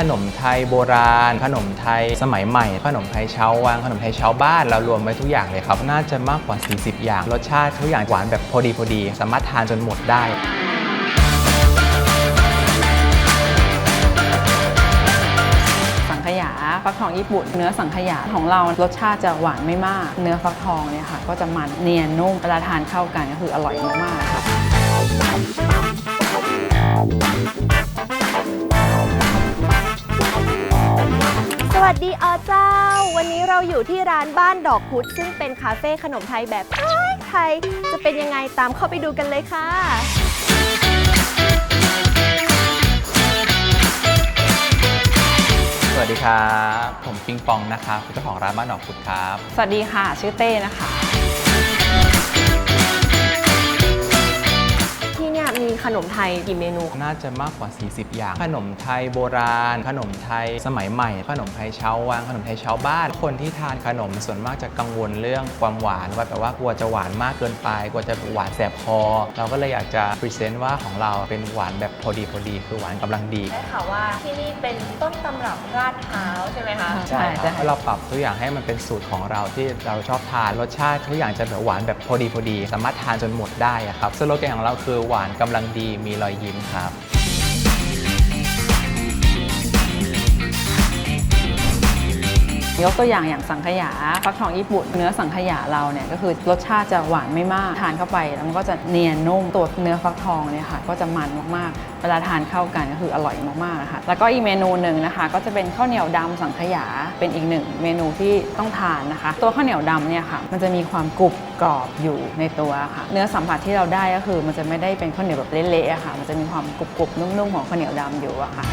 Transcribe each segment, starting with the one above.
ขนมไทยโบราณ ขนมไทยสมัยใหม่ ขนมไทยชาววังขนมไทยชาวบ้านเรารวมไว้ทุกอย่างเลยครับ น่าจะมากกว่า 40 อย่าง รสชาติทุกอย่างหวานแบบพอดีพอดี สามารถทานจนหมดได้สังขยาฟักทองญี่ปุ่น เนื้อสังขยาของเรารสชาติจะหวานไม่มาก เนื้อฟักทองเนี่ยค่ะ ก็จะมันเนียนนุ่มเวลาทานเข้ากันก็คืออร่อยมากๆค่ะ สวัสดีอเจ้า วันนี้เราอยู่ที่ร้านบ้านดอกพุธซึ่งเป็นคาเฟ่ขนมไทยแบบไทยไทยจะเป็นยังไงตามเข้าไปดูกันเลยค่ะ สวัสดีครับ ผมปิงปองนะครับเจ้าของร้านบ้านดอกพุดครับ สวัสดีค่ะ ชื่อเต้นะคะ ที่เนี่ยมีขนมไทยกี่เมนู น่าจะมากกว่า 40 อย่าง ขนมไทยโบราณ ขนมไทยสมัยใหม่ ขนมไทยชาววังขนมไทยชาวบ้าน คนที่ทานขนมส่วนมากจะกังวลเรื่องความหวานว่าแบบว่ากลัวจะหวานมากเกินไป กลัวจะหวานแสบคอ เราก็เลยอยากจะพรีเซนต์ว่าของเราเป็นหวานแบบพอดีพอดีคือหวานกำลังดี ได้ข่าวว่าที่นี่เป็นต้นตำรับราดเท้าใช่ไหมคะ ใช่คใช่รับเพราะเราปรับทุกอย่างให้มันเป็นสูตรของเราที่เราชอบทานรสชาติทุกอย่างจะแบบหวานแบบพอดีพอดี สามารถทานจนหมดได้อะครับสโลแกนของเราคือหวานกำลังดีมีรอยยิ้มครับ ยกตัวอย่างอย่างสังขยาฟักทองญี่ปุ่นเนื้อสังขยาเราเนี่ยก็คือรสชาติจะหวานไม่มาก ทานเข้าไปแล้วมันก็จะเนียนนุ่มตัวเนื้อฟักทองเนี่ยค่ะก็จะมันมากๆ เวลาทานเข้ากันก็คืออร่อยมากๆนะคะแล้วก็อีกเมนูหนึ่งนะคะ ก็จะเป็นข้าวเหนียวดำสังขยาเป็นอีกหนึ่งเมนูที่ต้องทานนะคะ ตัวข้าวเหนียวดำเนี่ยค่ะมันจะมีความกรุบกรอบอยู่ในตัวค่ะ เนื้อสัมผัสที่เราได้ก็คือ มันจะไม่ได้เป็นข้าวเหนียวแบบเละๆค่ะ มันจะมีความกรุบๆนุ่มๆของข้าวเหนียวดำอยู่อะค่ะ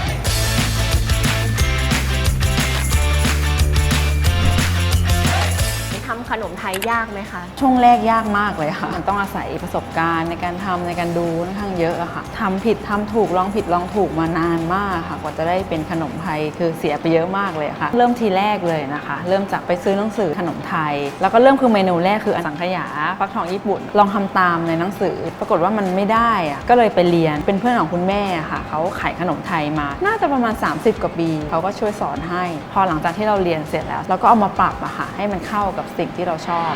นมไทยยากไหมคะ ช่วงแรกยากมากเลยค่ะ มันต้องอาศัยประสบการณ์ในการทำในการดูค่อนข้างเยอะอะค่ะทำผิดทำถูกลองผิดลองถูกมานานมากค่ะ กว่าจะได้เป็นขนมไทยคือเสียไปเยอะมากเลยค่ะ เริ่มทีแรกเลยนะคะ เริ่มจากไปซื้อหนังสือขนมไทย แล้วก็เริ่มคือเมนูแรกคือสังขยาฟักทองญี่ปุ่น ลองทำตามในหนังสือ ปรากฏว่ามันไม่ได้อะก็เลยไปเรียนเป็นเพื่อนของคุณแม่ค่ะเขาขายขนมไทยมา น่าจะประมาณ 30 กว่าปีเขาก็ช่วยสอนให้ พอหลังจากที่เราเรียนเสร็จแล้วเราก็เอามาปรับอะค่ะให้มันเข้ากับสิ่งที่เราชอบ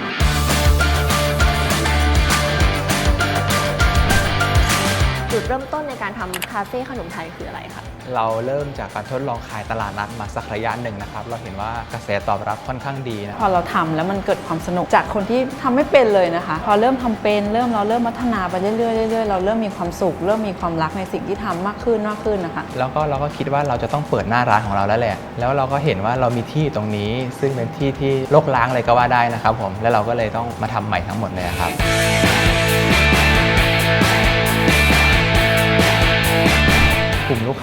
จุดเริ่มต้นในการทำคาเฟ่ขนมไทยคืออะไรคะ เราเริ่มจากการทดลองขายตลาดนัดมาสักระยะหนึ่งนะครับ เราเห็นว่ากระแสตอบรับค่อนข้างดีนะ พอเราทำแล้วมันเกิดความสนุกจากคนที่ทำไม่เป็นเลยนะคะ พอเริ่มทำเป็นเริ่มเราเริ่มพัฒนาไปเรื่อยๆเรื่อยๆเราเริ่มมีความสุขเริ่มมีความรักในสิ่งที่ทำมากขึ้นมากขึ้นนะคะ แล้วก็เราก็คิดว่าเราจะต้องเปิดหน้าร้านของเราแล้วแหละ แล้วเราก็เห็นว่าเรามีที่ตรงนี้ ซึ่งเป็นที่ที่โลกล้างเลยก็ว่าได้นะครับผมแล้วเราก็เลยต้องมาทำใหม่ทั้งหมดเลยครับ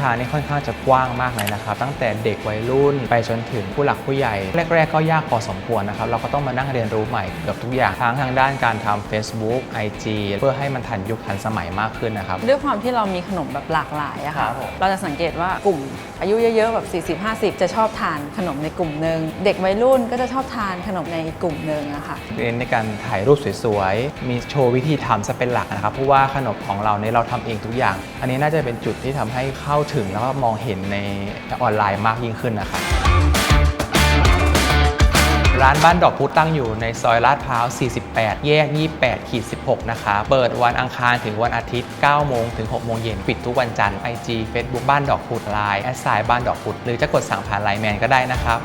ค้านี่ค่อนข้างจะกว้างมากเลยนะครับ ตั้งแต่เด็กวัยรุ่นไปจนถึงผู้หลักผู้ใหญ่ แรก ๆ ก็ยากพอสมควรนะครับ เราก็ต้องมานั่งเรียนรู้ใหม่เกือบทุกอย่างทั้งทางด้านการทำ Facebook IG เพื่อให้มันทันยุคทันสมัยมากขึ้นนะครับ ด้วยความที่เรามีขนมแบบหลากหลายอะครัค่ะบผมเราจะสังเกตว่ากลุ่มอายุเยอะๆแบบ 40-50 จะชอบทานขนมในกลุ่มหนึ่งเด็กวัยรุ่นก็จะชอบทานขนมในอีกกลุ่มหนึ่งอะค่ะเน้นในการถ่ายรูปสวยๆ มีโชว์วิธีทำจะเป็นหลักนะครับ เพราะว่าขนมของเราเนี่ยเราทำเองทุกอย่าง อันนี้น่าจะเป็นจุดที่ทำให้เข้าถึงแล้วก็มองเห็นในออนไลน์มากยิ่งขึ้นนะครับร้านบ้านดอกพุธตั้งอยู่ในซอยลาดพร้าว 48 แยก 28ขีด16 นะคะ เปิดวันอังคารถึงวันอาทิตย์ 9 โมงถึง 6 โมงเย็น ปิดทุกวันจันทร์ IG Facebook บ้านดอกพุธไลน์แอดไซน์บ้านดอกพุธหรือจะกดสั่งผ่านไลน์แมนก็ได้นะครับ